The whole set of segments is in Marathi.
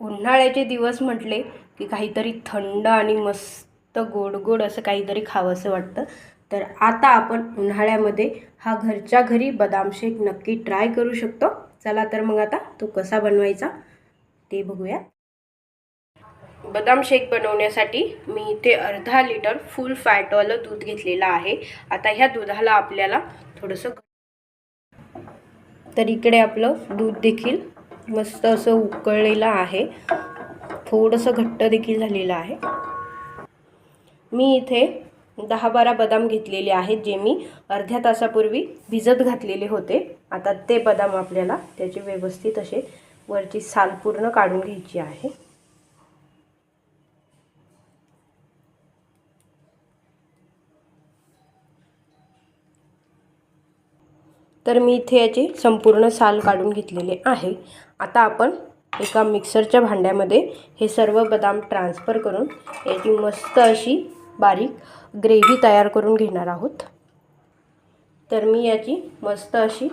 उन्हाळ्याचे दिवस म्हटले की काहीतरी थंड आणि मस्त गोड गोड असं काहीतरी खावंसं वाटतं. तर आता आपण उन्हाळ्यामध्ये हा घरच्या घरी बदाम शेक नक्की ट्राय करू शकतो. चला तर मग आता तो कसा बनवायचा ते बघूया बदाम शेक बनवण्यासाठी मी इथे अर्धा लिटर फुल फॅटवालं दूध घेतलेलं आहे. आता ह्या दुधाला आपल्याला थोडंसं तर इकडे आपलं दूध देखील मस्त असं उकळलेलं आहे. थोडंसं घट्ट देखील झालेलं आहे. मी इथे दहा बारा बदाम घेतलेले आहेत जे मी अर्ध्या तासापूर्वी भिजत घातलेले होते. आता ते बदाम आपल्याला त्याचे व्यवस्थित असे वरची साल पूर्ण काढून घ्यायची आहे. तर मी इथे याची संपूर्ण साल काढून घेतलेले आहे. आता आपण एका मिक्सरच्या भांड्यामध्ये हे सर्व बदाम ट्रान्सफर करून याची मस्त अशी बारीक ग्रेव्ही तयार करून घेणार आहोत. तर मी याची मस्त अशी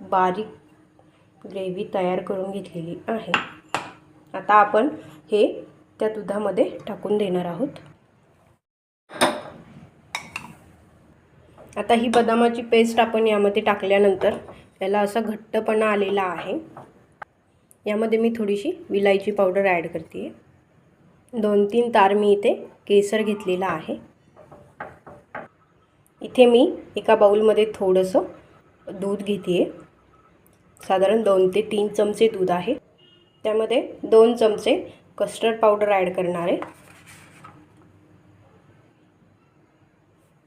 बारीक ग्रेव्ही तयार करून घेतलेली आहे. आता आपण हे त्या दुधामध्ये टाकून देणार आहोत. आता ही बदामाची पेस्ट आपण यामध्ये टाकल्यानंतर त्याला असा घट्टपणा आलेला आहे. यामध्ये मी थोडीशी विलायची पावडर ॲड करते दोन तीन तार मी इथे केसर घेतलेला आहे. इथे मी एका बाऊलमध्ये थोडंसं दूध घेते साधारण दोन ते तीन चमचे दूध आहे. त्यामध्ये दोन चमचे कस्टर्ड पावडर ॲड करणार आहे.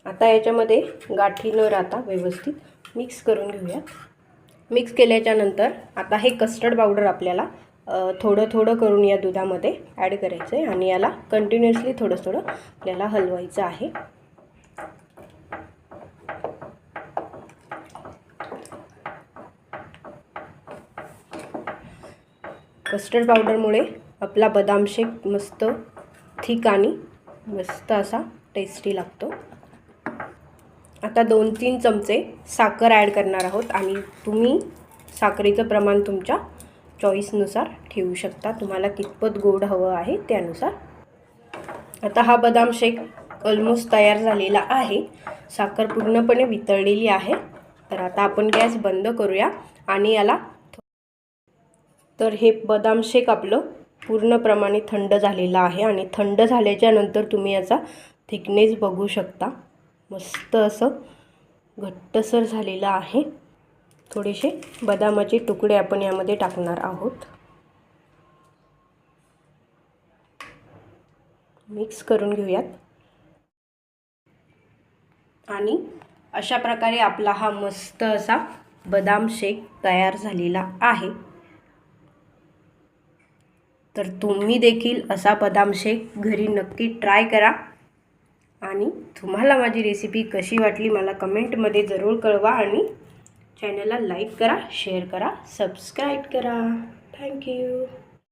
आता याच्यामध्ये गाठी न राहता व्यवस्थित मिक्स करून घेऊया. मिक्स केल्याच्यानंतर आता हे कस्टर्ड पावडर आपल्याला थोडं थोडं करून या दुधामध्ये ॲड करायचं आहे आणि याला कंटिन्युअसली थोडं थोडं आपल्याला हलवायचं आहे. कस्टर्ड पावडरमुळे आपला बदाम शेक मस्त थिक आणि मस्त असा टेस्टी लागतो. आता दोन तीन चमचे साखर ॲड करणार आहोत आणि तुम्ही साखरेचं प्रमाण तुमच्या चॉईसनुसार ठेवू शकता. तुम्हाला कितपत गोड हवं आहे त्यानुसार. आता हा बदाम शेक ऑलमोस्ट तयार झालेला आहे. साखर पूर्णपणे वितळलेली आहे. तर आता आपण गॅस बंद करूया आणि याला तर हे बदाम शेक आपलं पूर्णप्रमाणे थंड झालेलं आहे आणि थंड झाल्याच्यानंतर तुम्ही याचा थिकनेस बघू शकता. मस्त असं घट्टसर झालेलं आहे. थोडेसे बदामाचे तुकडे आपण यामध्ये टाकणार आहोत. मिक्स करून घेऊयात. आणि अशा प्रकारे आपला हा मस्त असा बदाम शेक तयार झालेला आहे. तर तुम्ही देखील असा बदाम शेक घरी नक्की ट्राय करा. आणि तुम्हाला माझी रेसिपी कशी वाटली मला कमेंटमध्ये जरूर कळवा आणि चॅनलला लाईक करा शेअर करा सबस्क्राईब करा. थँक्यू